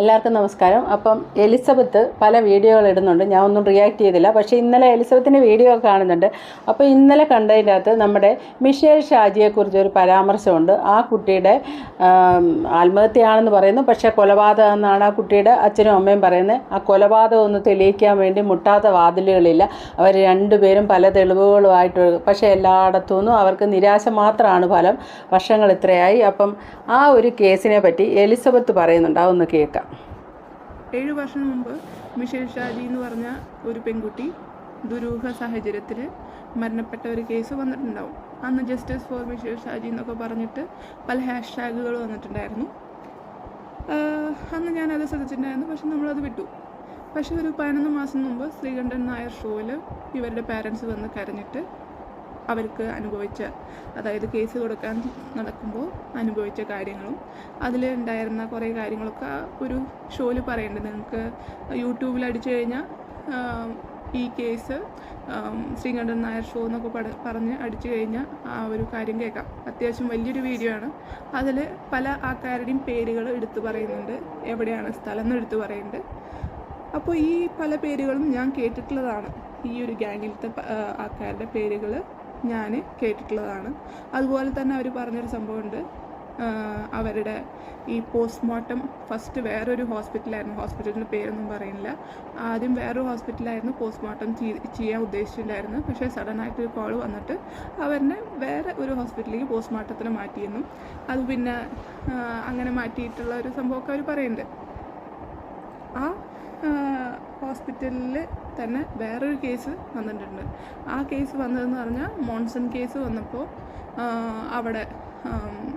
എല്ലാവർക്കും നമസ്കാരം. അപ്പം എലിസബത്ത് പല വീഡിയോകൾ ഇടുന്നുണ്ട്. ഞാൻ ഒന്നും റിയാക്ട് ചെയ്തില്ല. പക്ഷേ ഇന്നലെ എലിസബത്തിന്റെ വീഡിയോ കാണുന്നുണ്ട്. അപ്പോൾ ഇന്നലെ കണ്ടതിന്റെ അകത്ത് നമ്മുടെ മിഷേൽ ഷാജിയെക്കുറിച്ച് ഒരു പരാമർശമുണ്ട്. ആ കുട്ടിയുടെ ആത്മഹത്യയാണെന്ന് പറയുന്നു. പക്ഷേ കൊലപാതകം എന്നാണ് ആ കുട്ടിയുടെ അച്ഛനും അമ്മയും പറയുന്നത്. ആ കൊലപാതകം ഒന്ന് തെളിയിക്കാൻ വേണ്ടി മുട്ടാത്ത വാതിലുകളില്ല. അവർ രണ്ടുപേരും പല തെളിവുകളുമായിട്ട് പക്ഷേ എല്ലായിടത്തു അവർക്ക് നിരാശ മാത്രമാണ് ഫലം. വർഷങ്ങൾ ഇത്രയായി. അപ്പം ആ ഒരു കേസിനെ പറ്റി എലിസബത്ത് പറയുന്നുണ്ട്. അതൊന്ന് കേൾക്കാം. ഏഴു വർഷം മുമ്പ് മിഷേൽ ഷാജി എന്ന് പറഞ്ഞ ഒരു പെൺകുട്ടി ദുരൂഹ സാഹചര്യത്തിൽ മരണപ്പെട്ട ഒരു കേസ് വന്നിട്ടുണ്ടാവും. അന്ന് ജസ്റ്റിസ് ഫോർ മിഷേൽ ഷാജി എന്നൊക്കെ പറഞ്ഞിട്ട് പല ഹാഷ് ടാഗുകൾ വന്നിട്ടുണ്ടായിരുന്നു അന്ന് ഞാനത് ശ്രദ്ധിച്ചിട്ടുണ്ടായിരുന്നു. പക്ഷെ നമ്മളത് വിട്ടു. പക്ഷെ ഒരു പതിനൊന്ന് മാസം മുമ്പ് ശ്രീകണ്ഠൻ നായർ ഷോയിൽ ഇവരുടെ പാരൻസ് വന്ന് കരഞ്ഞിട്ട് അവർക്ക് അനുഭവിച്ച അതായത് കേസ് കൊടുക്കാൻ നടക്കുമ്പോൾ അനുഭവിച്ച കാര്യങ്ങളും. അതിൽ ഉണ്ടായിരുന്ന കുറേ കാര്യങ്ങളൊക്കെ ആ ഒരു ഷോയിൽ പറയുന്നുണ്ട് നിങ്ങൾക്ക് യൂട്യൂബിൽ അടിച്ചു കഴിഞ്ഞാൽ ഈ കേസ് ശ്രീകണ്ഠൻ നായർ ഷോ എന്നൊക്കെ പട പറഞ്ഞ് അടിച്ചു കഴിഞ്ഞാൽ ആ ഒരു കാര്യം കേൾക്കാം അത്യാവശ്യം വലിയൊരു വീഡിയോ ആണ്. അതിൽ പല ആൾക്കാരുടെയും പേരുകൾ എടുത്തു പറയുന്നുണ്ട്. എവിടെയാണ് സ്ഥലം എന്ന് എടുത്തു പറയുന്നുണ്ട്. അപ്പോൾ ഈ പല പേരുകളും ഞാൻ കേട്ടിട്ടുള്ളതാണ്. ഈ ഒരു ഗാങ്ങിലത്തെ ആൾക്കാരുടെ പേരുകൾ ഞാൻ കേട്ടിട്ടുള്ളതാണ്. അതുപോലെ തന്നെ അവർ പറഞ്ഞൊരു സംഭവമുണ്ട്. അവരുടെ ഈ പോസ്റ്റ്മോർട്ടം ഫസ്റ്റ് വേറൊരു ഹോസ്പിറ്റലായിരുന്നു ഹോസ്പിറ്റലിന്റെ പേരൊന്നും പറയുന്നില്ല. ആദ്യം വേറൊരു ഹോസ്പിറ്റലായിരുന്നു പോസ്റ്റ്മോർട്ടം ചെയ്യാൻ ഉദ്ദേശിച്ചിട്ടുണ്ടായിരുന്നു പക്ഷേ സഡനായിട്ട് ഒരു കോൾ വന്നിട്ട് അവരെ വേറെ ഒരു ഹോസ്പിറ്റലിലേക്ക് പോസ്റ്റ്മോർട്ടത്തിന് മാറ്റിയെന്നും അത് പിന്നെ അങ്ങനെ മാറ്റിയിട്ടുള്ള ഒരു സംഭവമൊക്കെ അവർ പറയുന്നുണ്ട്. ആ ഹോസ്പിറ്റലിൽ തന്നെ വേറൊരു കേസ് വന്നിട്ടുണ്ട്. ആ കേസ് വന്നതെന്ന് പറഞ്ഞാൽ മോൺസൺ കേസ് വന്നപ്പോൾ അവിടെ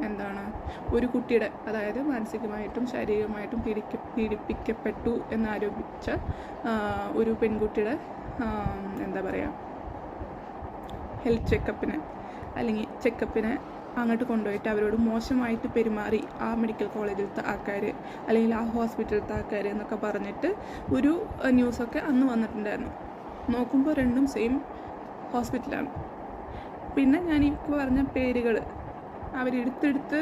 എന്താണ് ഒരു കുട്ടിയുടെ അതായത് മാനസികമായിട്ടും ശാരീരികമായിട്ടും പീഡിക്ക പീഡിപ്പിക്കപ്പെട്ടു എന്നാരോപിച്ച ഒരു പെൺകുട്ടിയുടെ എന്താ പറയുക ഹെൽത്ത് ചെക്കപ്പിന് അല്ലെങ്കിൽ ചെക്കപ്പിന് അങ്ങോട്ട് കൊണ്ടുപോയിട്ട് അവരോട് മോശമായിട്ട് പെരുമാറി ആ മെഡിക്കൽ കോളേജിലത്തെ ആൾക്കാർ അല്ലെങ്കിൽ ആ ഹോസ്പിറ്റലിലത്തെ ആൾക്കാർ എന്നൊക്കെ പറഞ്ഞിട്ട് ഒരു ന്യൂസൊക്കെ അന്ന് വന്നിട്ടുണ്ടായിരുന്നു. നോക്കുമ്പോൾ രണ്ടും സെയിം ഹോസ്പിറ്റലാണ് പിന്നെ ഞാൻ ഈ പറഞ്ഞ പേരുകൾ അവരെടുത്തെടുത്ത്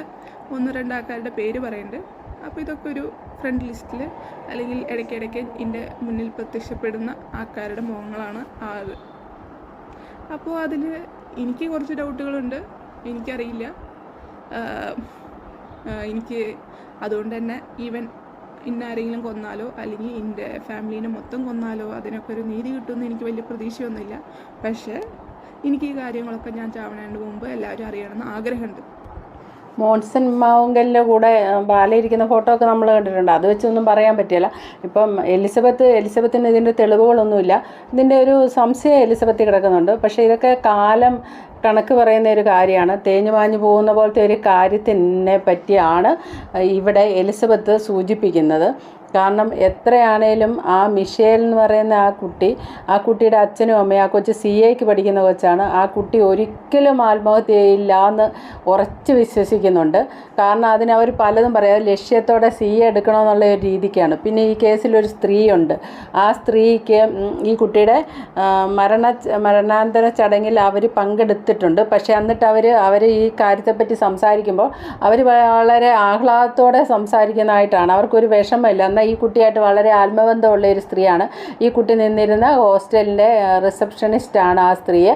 ഒന്ന് രണ്ട് ആൾക്കാരുടെ പേര് പറയുന്നുണ്ട് അപ്പോൾ ഇതൊക്കെ ഒരു ഫ്രണ്ട് ലിസ്റ്റിൽ അല്ലെങ്കിൽ ഇടയ്ക്കിടയ്ക്ക് എന്റെ മുന്നിൽ പ്രത്യക്ഷപ്പെടുന്ന ആൾക്കാരുടെ മുഖങ്ങളാണ് ആത് അപ്പോൾ അതിൽ എനിക്ക് കുറച്ച് ഡൗട്ടുകളുണ്ട് എനിക്കറിയില്ല. എനിക്ക് അതുകൊണ്ട് തന്നെ ഈവൻ ഇന്ന ആരെങ്കിലും കൊന്നാലോ അല്ലെങ്കിൽ എന്റെ ഫാമിലീനെ മൊത്തം കൊന്നാലോ അതിനൊക്കെ ഒരു നീതി കിട്ടുമെന്ന് എനിക്ക് വലിയ പ്രതീക്ഷയൊന്നുമില്ല. പക്ഷേ എനിക്ക് ഈ കാര്യങ്ങളൊക്കെ ഞാൻ ചാവണേന്റെ മുമ്പ് എല്ലാവരും അറിയണമെന്ന് ആഗ്രഹമുണ്ട്. മോൺസൺ മാവുങ്കലിന്റെ കൂടെ ബാലയിരിക്കുന്ന ഫോട്ടോ ഒക്കെ നമ്മൾ കണ്ടിട്ടുണ്ട്. അത് വെച്ചൊന്നും പറയാൻ പറ്റില്ല. ഇപ്പം എലിസബത്ത് എലിസബത്തിന് ഇതിന്റെ തെളിവുകളൊന്നുമില്ല. ഇതിന്റെ ഒരു സംശയം എലിസബത്തിൽ കിടക്കുന്നുണ്ട്. പക്ഷേ ഇതൊക്കെ കാലം കണക്ക് പറയുന്ന ഒരു കാര്യമാണ്. തേഞ്ഞു മാഞ്ഞു പോകുന്ന പോലത്തെ ഒരു കാര്യത്തിനെ പറ്റിയാണ് ഇവിടെ എലിസബത്ത് സൂചിപ്പിക്കുന്നത്. കാരണം എത്രയാണേലും ആ മിഷേൽ എന്ന് പറയുന്ന ആ കുട്ടി ആ കുട്ടിയുടെ അച്ഛനും അമ്മയും ആ കൊച്ച് സി എക്ക് പഠിക്കുന്ന കൊച്ചാണ്. ആ കുട്ടി ഒരിക്കലും ആത്മഹത്യ ചെയ്യില്ല എന്ന് ഉറച്ച് വിശ്വസിക്കുന്നുണ്ട്. കാരണം അതിന് അവർ പലതും പറയാം. ലക്ഷ്യത്തോടെ സി എ എടുക്കണമെന്നുള്ള ഒരു രീതിക്കാണ്. പിന്നെ ഈ കേസിൽ കേസിലൊരു സ്ത്രീയുണ്ട്. ആ സ്ത്രീക്ക് ഈ കുട്ടിയുടെ മരണ മരണാന്തര ചടങ്ങിൽ അവർ പങ്കെടുത്തിട്ടുണ്ട്. പക്ഷേ എന്നിട്ട് അവർ അവർ ഈ കാര്യത്തെപ്പറ്റി സംസാരിക്കുമ്പോൾ അവർ വളരെ ആഹ്ലാദത്തോടെ സംസാരിക്കുന്നതായിട്ടാണ്. അവർക്കൊരു വിഷമമില്ല. എന്നാൽ ഈ കുട്ടിയായിട്ട് വളരെ ആത്മബന്ധമുള്ള ഒരു സ്ത്രീയാണ്. ഈ കുട്ടി നിന്നിരുന്ന ഹോസ്റ്റലിന്റെ റിസപ്ഷനിസ്റ്റാണ് ആ സ്ത്രീയെ.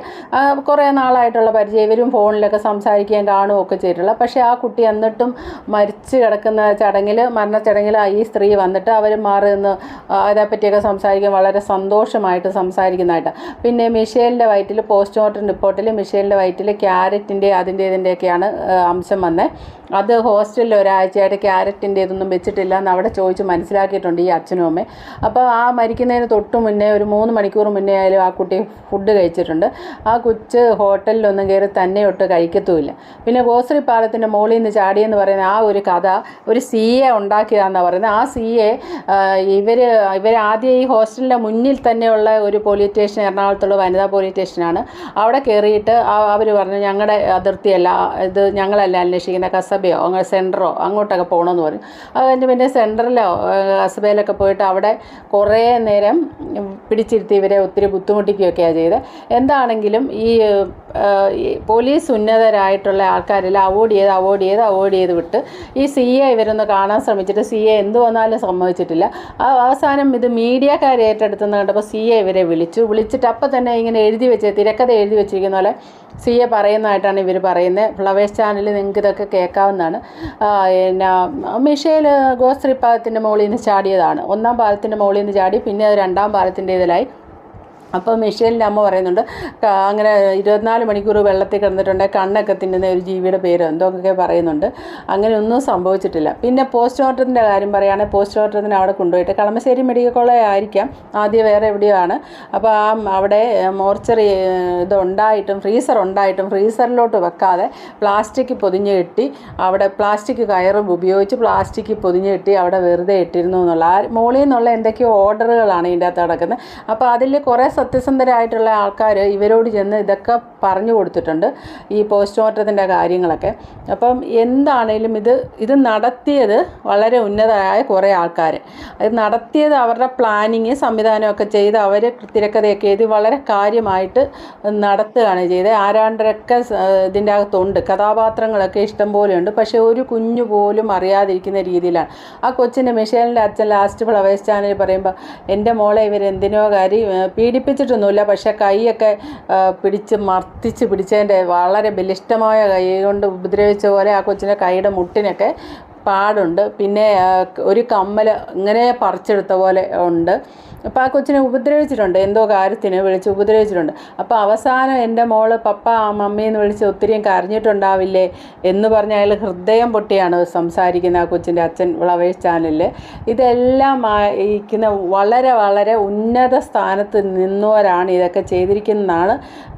കുറേ നാളായിട്ടുള്ള പരിചയം. ഇവരും ഫോണിലൊക്കെ സംസാരിക്കുകയും കാണുകയും ഒക്കെ ചെയ്തിട്ടുള്ള. പക്ഷേ ആ കുട്ടി എന്നിട്ടും മരിച്ച് കിടക്കുന്ന ചടങ്ങിൽ മരണച്ചടങ്ങിൽ ഈ സ്ത്രീ വന്നിട്ട് അവർ മാറി നിന്ന് അതേപ്പറ്റിയൊക്കെ സംസാരിക്കാൻ വളരെ സന്തോഷമായിട്ട് സംസാരിക്കുന്നതായിട്ട്. പിന്നെ മിഷേലിന്റെ വയറ്റിൽ പോസ്റ്റ്മോർട്ടം റിപ്പോർട്ടിൽ മിഷേലിന്റെ വയറ്റിൽ ക്യാരറ്റിന്റെ അതിന്റെ ഇതിന്റെയൊക്കെയാണ് അംശം വന്നത് അത് ഹോസ്റ്റലിൽ ഒരാഴ്ചയായിട്ട് ക്യാരറ്റിന്റെ ഇതൊന്നും വെച്ചിട്ടില്ല എന്ന് അവിടെ ചോദിച്ച് മനസ്സിലാക്കിയിട്ടുണ്ട് ഈ അച്ഛനും അമ്മയും. അപ്പോൾ ആ മരിക്കുന്നതിന് തൊട്ട് മുന്നേ ഒരു മൂന്ന് മണിക്കൂർ മുന്നേ ആയാലും ആ കുട്ടി ഫുഡ് കഴിച്ചിട്ടുണ്ട്. ആ കൊച്ച് ഹോട്ടലിലൊന്നും കയറി തന്നെ ഒട്ട് കഴിക്കത്തുമില്ല. പിന്നെ ഗോശ്രീ പാലത്തിന്റെ മുകളിൽ നിന്ന് ചാടിയെന്ന് പറയുന്ന ആ ഒരു കഥ ഒരു സി എ ഉണ്ടാക്കിയതാണെന്നാണ് പറയുന്നത്. ആ സി എ ഇവർ ആദ്യം ഈ ഹോസ്റ്റലിന്റെ മുന്നിൽ തന്നെയുള്ള ഒരു പോലീസ് സ്റ്റേഷൻ എറണാകുളത്തുള്ള വനിതാ പോലീസ് സ്റ്റേഷനാണ് അവിടെ കയറിയിട്ട് അവർ പറഞ്ഞു ഞങ്ങളുടെ അതിർത്തിയല്ല ഇത് ഞങ്ങളല്ല അന്വേഷിക്കുന്ന കസബയോ അങ്ങനെ സെന്ററോ അങ്ങോട്ടൊക്കെ പോകണമെന്ന് പറഞ്ഞു. അത് കഴിഞ്ഞ് പിന്നെ സെന്ററിലോ കസബയിലൊക്കെ പോയിട്ട് അവിടെ കുറേ നേരം പിടിച്ചിരുത്തി ഇവരെ ഒത്തിരി ബുദ്ധിമുട്ടിക്കുകയൊക്കെയാണ് ചെയ്തത് എന്താണെങ്കിലും ഈ പോലീസ് ഉന്നതരായിട്ടുള്ള ആൾക്കാരെല്ലാം അവോയ്ഡ് ചെയ്ത് അവോയ്ഡ് ചെയ്ത് അവോയ്ഡ് ചെയ്ത് വിട്ട് ഈ സി എ ഇവരൊന്ന് കാണാൻ ശ്രമിച്ചിട്ട് സി എ എന്ത് വന്നാലും സമ്മതിച്ചിട്ടില്ല. അവസാനം ഇത് മീഡിയക്കാർ ഏറ്റെടുത്തെന്ന് കണ്ടപ്പോൾ സി എ ഇവരെ വിളിച്ചു. വിളിച്ചിട്ട് അപ്പം തന്നെ ഇങ്ങനെ എഴുതി വെച്ച് തിരക്കഥ എഴുതി വെച്ചിരിക്കുന്ന പോലെ സി എ പറയുന്നതായിട്ടാണ് ഇവർ പറയുന്നത്. ഫ്ലവേഴ്സ് ചാനൽ നിങ്ങൾക്ക് ഇതൊക്കെ കേൾക്കാവുന്നതാണ്. പിന്നെ മിഷേൽ ഗോസ്ത്രീ പാദത്തിന്റെ മുകളിൽ നിന്ന് ചാടിയതാണ്. ഒന്നാം പാദത്തിന്റെ മുകളിൽ നിന്ന് ചാടി പിന്നെ അത് രണ്ടാം പാദത്തിന്റെ ഇതിലായി അപ്പോൾ മിഷേലിന്റെ അമ്മ പറയുന്നുണ്ട് അങ്ങനെ ഇരുപത്തിനാല് മണിക്കൂർ വെള്ളത്തിൽ കിടന്നിട്ടുണ്ട് കണ്ണൊക്കെ തിന്നുന്ന ഒരു ജീവിയുടെ പേര് എന്തൊക്കെ പറയുന്നുണ്ട്. അങ്ങനെ ഒന്നും സംഭവിച്ചിട്ടില്ല. പിന്നെ പോസ്റ്റ് പോസ്റ്റ്മോർട്ടത്തിന്റെ കാര്യം പറയുകയാണെങ്കിൽ പോസ്റ്റ്മോർട്ടത്തിന് അവിടെ കൊണ്ടുപോയിട്ട് കളമശ്ശേരി മെഡിക്കൽ കോളേജ് ആയിരിക്കാം ആദ്യം വേറെ എവിടെയോ ആണ്. അപ്പോൾ ആ അവിടെ മോർച്ചറി ഇതുണ്ടായിട്ടും ഫ്രീസർ ഉണ്ടായിട്ടും ഫ്രീസറിലോട്ട് വെക്കാതെ പ്ലാസ്റ്റിക് പൊതിഞ്ഞ് കെട്ടി അവിടെ പ്ലാസ്റ്റിക് കയറും ഉപയോഗിച്ച് പ്ലാസ്റ്റിക് പൊതിഞ്ഞ് കെട്ടി അവിടെ വെറുതെ ഇട്ടിരുന്നു എന്നുള്ള ആ മുകളിൽ നിന്നുള്ള എന്തൊക്കെയോ ഓർഡറുകളാണ് ഇതിന്റെ അകത്ത് കിടക്കുന്നത് അപ്പോൾ അതിൽ കുറേ സത്യസന്ധരായിട്ടുള്ള ആൾക്കാർ ഇവരോട് ചെന്ന് ഇതൊക്കെ പറഞ്ഞു കൊടുത്തിട്ടുണ്ട് ഈ പോസ്റ്റ്മോർട്ടത്തിന്റെ കാര്യങ്ങളൊക്കെ. അപ്പം എന്താണേലും ഇത് ഇത് നടത്തിയത് വളരെ ഉന്നതരായ കുറേ ആൾക്കാർ അത് നടത്തിയത് അവരുടെ പ്ലാനിങ് സംവിധാനമൊക്കെ ചെയ്ത് അവർ തിരക്കഥയൊക്കെ എഴുതി വളരെ കാര്യമായിട്ട് നടത്തുകയാണ് ചെയ്തത്. ആരാണ്ടരൊക്കെ ഇതിന്റെ അകത്തുണ്ട്. കഥാപാത്രങ്ങളൊക്കെ ഇഷ്ടം പോലെയുണ്ട്. പക്ഷേ ഒരു കുഞ്ഞു പോലും അറിയാതിരിക്കുന്ന രീതിയിലാണ്. ആ കൊച്ചിന്റെ മിഷേലിന്റെ അച്ഛൻ ലാസ്റ്റ് ഫ്ലവേഴ്സ് ചാനൽ പറയുമ്പോൾ എന്റെ മോളെ ഇവരെന്തിനോ കാരി ഏഹ് പീഡിപ്പിച്ചിട്ടൊന്നുമില്ല പക്ഷേ കൈയൊക്കെ പിടിച്ച് മർത്തിച്ച് പിടിച്ചതിന്റെ വളരെ ബലിഷ്ടമായ കൈ കൊണ്ട് ഉപദ്രവിച്ച പോലെ ആ കൊച്ചിന്റെ കൈയുടെ മുട്ടിനൊക്കെ പാടുണ്ട്. പിന്നെ ഒരു കമ്മൽ ഇങ്ങനെ പറിച്ചെടുത്ത പോലെ ഉണ്ട്. അപ്പോൾ ആ കൊച്ചിനെ ഉപദ്രവിച്ചിട്ടുണ്ട്. എന്തോ കാര്യത്തിന് വിളിച്ച് ഉപദ്രവിച്ചിട്ടുണ്ട്. അപ്പോൾ അവസാനം എന്റെ മോൾ പപ്പ മമ്മി എന്ന് വിളിച്ച് ഒത്തിരിയും കരഞ്ഞിട്ടുണ്ടാവില്ലേ എന്ന് പറഞ്ഞ് അയാൾ ഹൃദയം പൊട്ടിയാണ് സംസാരിക്കുന്ന ആ കൊച്ചിന്റെ അച്ഛൻ ഫ്ലവേഴ്സ് ചാനലിൽ. ഇതെല്ലാം ഇരിക്കുന്ന വളരെ വളരെ ഉന്നത സ്ഥാനത്ത് നിന്നവരാണ് ഇതൊക്കെ ചെയ്തിരിക്കുന്നതെന്നാണ്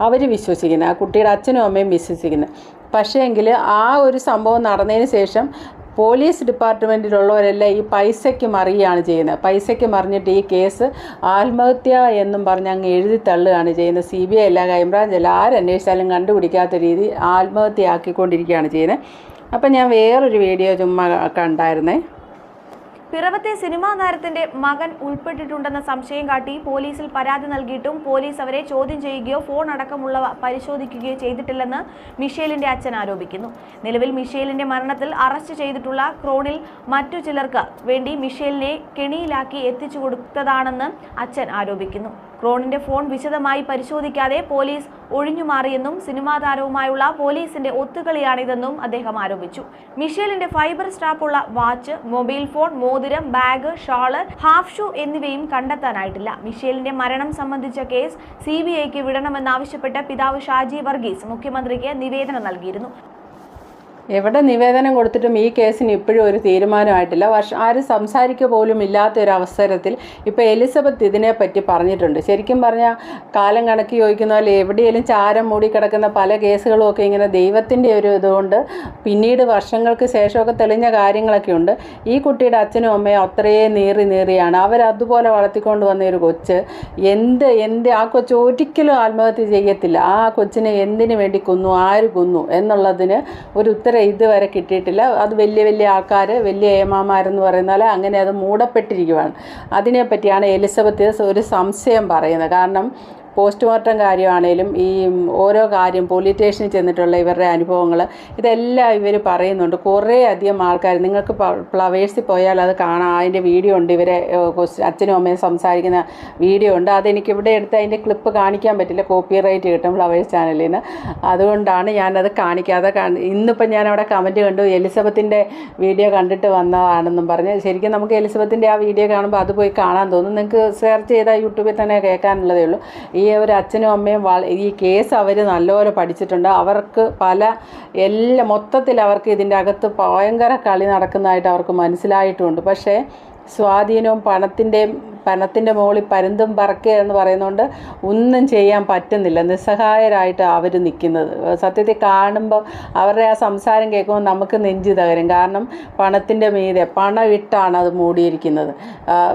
അവർ വിശ്വസിക്കുന്നത്. ആ കുട്ടിയുടെ അച്ഛനും അമ്മയും വിശ്വസിക്കുന്നത്. പക്ഷേങ്കിൽ ആ ഒരു സംഭവം നടന്നതിന് ശേഷം പോലീസ് ഡിപ്പാർട്ട്മെന്റിലുള്ളവരെല്ലാം ഈ പൈസയ്ക്ക് മറിയാണ് ചെയ്യുന്നത്. പൈസയ്ക്ക് മറിഞ്ഞിട്ട് ഈ കേസ് ആത്മഹത്യ എന്നും പറഞ്ഞ് അങ്ങ് എഴുതി തള്ളുകയാണ് ചെയ്യുന്നത്. സി ബി ഐ അല്ല ക്രൈംബ്രാഞ്ച് അല്ല ആരന്വേഷിച്ചാലും കണ്ടുപിടിക്കാത്ത രീതി ആത്മഹത്യയാക്കിക്കൊണ്ടിരിക്കുകയാണ് ചെയ്യുന്നത്. അപ്പം ഞാൻ വേറൊരു വീഡിയോ ചുമ്മാ കണ്ടായിരുന്നേ. പിറവത്തെ സിനിമാ താരത്തിന്റെ മകൻ ഉൾപ്പെട്ടിട്ടുണ്ടെന്ന സംശയം കാട്ടി പോലീസിൽ പരാതി നൽകിയിട്ടും പോലീസ് അവരെ ചോദ്യം ചെയ്യുകയോ ഫോൺ അടക്കമുള്ളവ പരിശോധിക്കുകയോ ചെയ്തിട്ടില്ലെന്ന് മിഷേലിന്റെ അച്ഛൻ ആരോപിക്കുന്നു. നിലവിൽ മിഷേലിന്റെ മരണത്തിൽ അറസ്റ്റ് ചെയ്തിട്ടുള്ള ക്രോണിൽ മറ്റു ചിലർക്ക് വേണ്ടി മിഷേലിനെ കെണിയിലാക്കി എത്തിച്ചു കൊടുത്തതാണെന്ന് അച്ഛൻ ആരോപിക്കുന്നു. ക്രോണിന്റെ ഫോൺ വിശദമായി പരിശോധിക്കാതെ പോലീസ് ഒഴിഞ്ഞുമാറിയെന്നും സിനിമാ താരവുമായുള്ള പോലീസിന്റെ ഒത്തുകളിയാണിതെന്നും അദ്ദേഹം ആരോപിച്ചു. മിഷേലിന്റെ ഫൈബർ സ്റ്റാപ്പുള്ള വാച്ച് മൊബൈൽ ഫോൺ മോതിരം ബാഗ് ഷാൾ ഹാഫ് ഷൂ എന്നിവയും കണ്ടെത്താനായിട്ടില്ല. മിഷേലിന്റെ മരണം സംബന്ധിച്ച കേസ് സി ബി ഐക്ക് വിടണമെന്നാവശ്യപ്പെട്ട് പിതാവ് ഷാജി വർഗീസ് മുഖ്യമന്ത്രിക്ക് നിവേദനം നൽകിയിരുന്നു. എവിടെ നിവേദനം കൊടുത്തിട്ടും ഈ കേസിന് ഇപ്പോഴും ഒരു തീരുമാനമായിട്ടില്ല. വർഷം ആരും സംസാരിക്കുക പോലും ഇല്ലാത്ത ഒരു അവസരത്തിൽ ഇപ്പോൾ എലിസബത്ത് ഇതിനെപ്പറ്റി പറഞ്ഞിട്ടുണ്ട്. ശരിക്കും പറഞ്ഞാൽ കാലം കണക്ക് ചോദിക്കുന്ന പോലെ എവിടെയെങ്കിലും ചാരം മൂടി കിടക്കുന്ന പല കേസുകളും ഒക്കെ ഇങ്ങനെ ദൈവത്തിന്റെ ഒരു ഇതുകൊണ്ട് പിന്നീട് വർഷങ്ങൾക്ക് ശേഷമൊക്കെ തെളിഞ്ഞ കാര്യങ്ങളൊക്കെ ഉണ്ട്. ഈ കുട്ടിയുടെ അച്ഛനും അമ്മയും അത്രയും നീറി നീറിയാണ്. അവരതുപോലെ വളർത്തിക്കൊണ്ട് വന്ന ഒരു കൊച്ച്. എന്ത് എന്ത് ആ കൊച്ച് ഒരിക്കലും ആത്മഹത്യ ചെയ്യത്തില്ല. ആ കൊച്ചിനെ എന്തിനു വേണ്ടി കൊന്നു? ആര് കൊന്നു? എന്നുള്ളതിന് ഒരു ഉത്തരം ഇതുവരെ കിട്ടിയിട്ടില്ല. അത് വലിയ വലിയ ആൾക്കാർ വലിയ ഏമാമാരെന്ന് പറയുന്നാൽ അങ്ങനെ അത് മൂടപ്പെട്ടിരിക്കുകയാണ് അതിനെപ്പറ്റിയാണ് എലിസബത്ത് ഒരു സംശയം പറയുന്നത്. കാരണം പോസ്റ്റ്മോർട്ടം കാര്യമാണേലും ഈ ഓരോ കാര്യം പോലീസ് സ്റ്റേഷനിൽ ചെന്നിട്ടുള്ള ഇവരുടെ അനുഭവങ്ങൾ ഇതെല്ലാം ഇവർ പറയുന്നുണ്ട്. കുറേ അധികം ആൾക്കാർ നിങ്ങൾക്ക് ഫ്ലവേഴ്സിൽ പോയാൽ അത് കാണാം. അതിന്റെ വീഡിയോ ഉണ്ട്. ഇവരെ അച്ഛനും അമ്മയും സംസാരിക്കുന്ന വീഡിയോ ഉണ്ട്. അതെനിക്ക് ഇവിടെ എടുത്ത് അതിന്റെ ക്ലിപ്പ് കാണിക്കാൻ പറ്റില്ല. കോപ്പി റൈറ്റ് കിട്ടും ഫ്ലവേഴ്സ് ചാനലിൽ നിന്ന് അതുകൊണ്ടാണ് ഞാനത് കാണിക്കാതെ കാണ- ഇന്നിപ്പം ഞാൻ അവിടെ കമന്റ് കണ്ടു. എലിസബത്തിന്റെ വീഡിയോ കണ്ടിട്ട് വന്നതാണെന്നും പറഞ്ഞ്. ശരിക്കും നമുക്ക് എലിസബത്തിന്റെ ആ വീഡിയോ കാണുമ്പോൾ അത് പോയി കാണാൻ തോന്നും. നിങ്ങൾക്ക് സെർച്ച് ചെയ്താൽ യൂട്യൂബിൽ തന്നെ കേൾക്കാനുള്ളതേ ഉള്ളൂ. ഈ ഒരു അച്ഛനും അമ്മയും ഈ കേസ് അവർ നല്ലപോലെ പഠിച്ചിട്ടുണ്ട്. അവർക്ക് പല എല്ലാ മൊത്തത്തിൽ അവർക്ക് ഇതിന്റെ അകത്ത് ഭയങ്കര കളി നടക്കുന്നതായിട്ട് അവർക്ക് മനസ്സിലായിട്ടുമുണ്ട് പക്ഷേ സ്വാധീനവും പണത്തിന്റെയും പണത്തിന്റെ മുകളിൽ പരുന്തും പറക്കുക എന്ന് പറയുന്നതുകൊണ്ട് ഒന്നും ചെയ്യാൻ പറ്റുന്നില്ല. നിസ്സഹായരായിട്ട് അവർ നിൽക്കുന്നത്. സത്യത്തിൽ കാണുമ്പോൾ അവരുടെ ആ സംസാരം കേൾക്കുമ്പോൾ നമുക്ക് നെഞ്ചു തകരും. കാരണം പണത്തിന്റെ മീതെ പണം ഇട്ടാണ് അത് മൂടിയിരിക്കുന്നത്.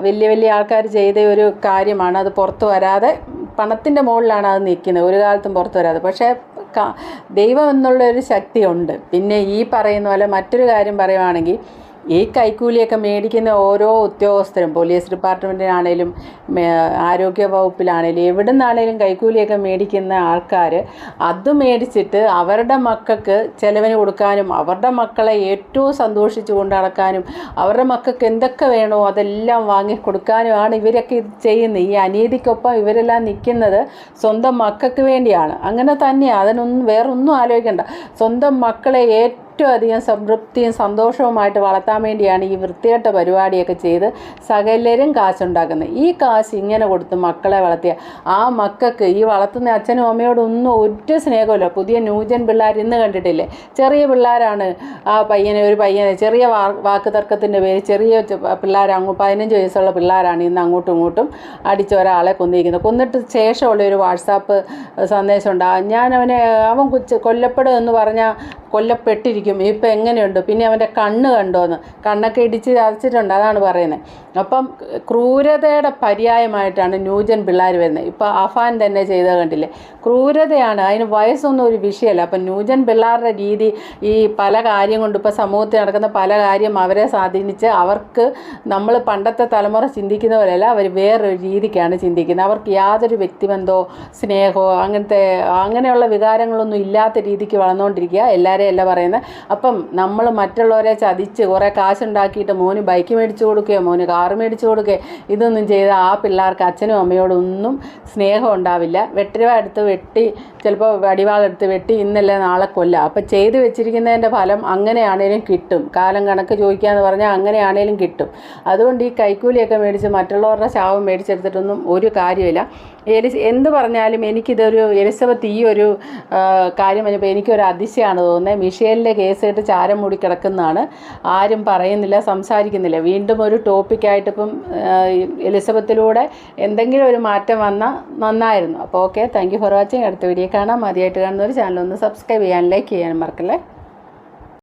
വലിയ വലിയ ആൾക്കാർ ചെയ്ത ഒരു കാര്യമാണ് അത് പുറത്തു വരാതെ പണത്തിന്റെ മുകളിലാണ് അത് നിൽക്കുന്നത്. ഒരു കാലത്തും പുറത്തു വരാതെ. പക്ഷേ ദൈവം എന്നുള്ള ഒരു ശക്തിയുണ്ട്. പിന്നെ ഈ പറയുന്ന പോലെ മറ്റൊരു കാര്യം പറയുവാണെങ്കിൽ ഈ കൈക്കൂലിയൊക്കെ മേടിക്കുന്ന ഓരോ ഉദ്യോഗസ്ഥരും പോലീസ് ഡിപ്പാർട്ട്മെന്റിനാണേലും ആരോഗ്യ വകുപ്പിലാണേലും എവിടെ നിന്നാണേലും കൈക്കൂലിയൊക്കെ മേടിക്കുന്ന ആൾക്കാർ അത് മേടിച്ചിട്ട് അവരുടെ മക്കൾക്ക് ചിലവിന് കൊടുക്കാനും അവരുടെ മക്കളെ ഏറ്റവും സന്തോഷിച്ചു കൊണ്ട് നടക്കാനും അവരുടെ മക്കൾക്ക് എന്തൊക്കെ വേണോ അതെല്ലാം വാങ്ങി കൊടുക്കാനുമാണ് ഇവരൊക്കെ ഇത് ചെയ്യുന്നത്. ഈ അനീതിക്കൊപ്പം ഇവരെല്ലാം നിൽക്കുന്നത് സ്വന്തം മക്കൾക്ക് വേണ്ടിയാണ്. അങ്ങനെ തന്നെയാണ് അതിനൊന്നും വേറൊന്നും ആലോചിക്കേണ്ട. സ്വന്തം മക്കളെ ഏറ്റവും അധികം സംതൃപ്തിയും സന്തോഷവുമായിട്ട് വളർത്താൻ വേണ്ടിയാണ് ഈ വൃത്തികെട്ട പരിപാടിയൊക്കെ ചെയ്ത് സകലരും കാശുണ്ടാക്കുന്നത്. ഈ കാശ് ഇങ്ങനെ കൊടുത്ത് മക്കളെ വളർത്തിയ ആ മക്കൾക്ക് ഈ വളർത്തുന്ന അച്ഛനും അമ്മയോടും ഒന്നും ഒരു സ്നേഹമില്ല പുതിയ ന്യൂജൻ പിള്ളേർ ഇന്ന് കണ്ടിട്ടില്ലേ? ചെറിയ പിള്ളേരാണ് ആ പയ്യനെ ഒരു പയ്യനെ ചെറിയ വാക്ക് തർക്കത്തിന്റെ പേര് ചെറിയ പിള്ളേർ പതിനഞ്ച് വയസ്സുള്ള പിള്ളേരാണ് ഇന്ന് അങ്ങോട്ടും ഇങ്ങോട്ടും അടിച്ച ഒരാളെ കൊന്നിരിക്കുന്നത്. കൊന്നിട്ട് ശേഷമുള്ള ഒരു വാട്സാപ്പ് സന്ദേശം ഉണ്ടാകും ഞാൻ അവനെ അവൻ കൊല്ലപ്പെടും എന്ന് പറഞ്ഞാൽ കൊല്ലപ്പെട്ടിരിക്കും. ഇപ്പം എങ്ങനെയുണ്ട്? പിന്നെ അവന്റെ കണ്ണ് കണ്ടോന്ന്. കണ്ണൊക്കെ ഇടിച്ച് ചതച്ചിട്ടുണ്ട് അതാണ് പറയുന്നത് അപ്പം ക്രൂരതയുടെ പര്യായമായിട്ടാണ് ന്യൂജൻ പിള്ളേർ വരുന്നത്. ഇപ്പോൾ അഫാൻ തന്നെ ചെയ്തത് കണ്ടില്ലേ? ക്രൂരതയാണ്. അതിന് വയസ്സൊന്നും ഒരു വിഷയമല്ല. അപ്പം ന്യൂജൻ പിള്ളേരുടെ രീതി ഈ പല കാര്യം കൊണ്ട് ഇപ്പോൾ സമൂഹത്തിൽ നടക്കുന്ന പല കാര്യം അവരെ സ്വാധീനിച്ച് അവർക്ക് നമ്മൾ പണ്ടത്തെ തലമുറ ചിന്തിക്കുന്ന പോലെയല്ല അവർ വേറൊരു രീതിക്കാണ് ചിന്തിക്കുന്നത്. അവർക്ക് യാതൊരു വ്യക്തിബന്ധമോ സ്നേഹമോ അങ്ങനത്തെ അങ്ങനെയുള്ള വികാരങ്ങളൊന്നും ഇല്ലാത്ത രീതിക്ക് വളർന്നുകൊണ്ടിരിക്കുക. എല്ലാവരെയും അല്ല പറയുന്നത് അപ്പം നമ്മൾ മറ്റുള്ളവരെ ചതിച്ച് കുറേ കാശുണ്ടാക്കിയിട്ട് മോന് ബൈക്ക് മേടിച്ചു കൊടുക്കുകയോ മോന് കാറ് മേടിച്ചു കൊടുക്കുകയോ ഇതൊന്നും ചെയ്ത് ആ പിള്ളേർക്ക് അച്ഛനും അമ്മയോടൊന്നും സ്നേഹം ഉണ്ടാവില്ല. വെട്ടിവ എടുത്ത് വെട്ടി ചിലപ്പോൾ വടിവാളെടുത്ത് വെട്ടി ഇന്നല്ല നാളെ കൊല്ലാം. അപ്പം ചെയ്തു വെച്ചിരിക്കുന്നതിന്റെ ഫലം അങ്ങനെയാണേലും കിട്ടും. കാലം കണക്ക് ചോദിക്കാന്ന് പറഞ്ഞാൽ അങ്ങനെയാണേലും കിട്ടും. അതുകൊണ്ട് ഈ കൈക്കൂലിയൊക്കെ മേടിച്ച് മറ്റുള്ളവരുടെ ശാപം മേടിച്ചെടുത്തിട്ടൊന്നും ഒരു കാര്യമില്ല എലിസ് എന്ത് പറഞ്ഞാലും എനിക്കിതൊരു എലിസബത്ത് ഈ ഒരു കാര്യം പറഞ്ഞപ്പോൾ എനിക്കൊരു അതിശയമാണ് തോന്നുന്നത്. മിഷേലിന്റെ കേസ് കേട്ട് ചാരം മൂടി കിടക്കുന്നതാണ്. ആരും പറയുന്നില്ല സംസാരിക്കുന്നില്ല. വീണ്ടും ഒരു ടോപ്പിക്കായിട്ട് ഇപ്പം എലിസബത്തിലൂടെ എന്തെങ്കിലും ഒരു മാറ്റം വന്നാൽ നന്നായിരുന്നു. അപ്പോൾ okay thank you for watching. അടുത്ത വീഡിയോ കാണാം ആദ്യമായിട്ട് കാണുന്നവർ ചാനൽ ഒന്ന് സബ്സ്ക്രൈബ് ചെയ്യാൻ ലൈക്ക് ചെയ്യാൻ മറക്കല്ലേ?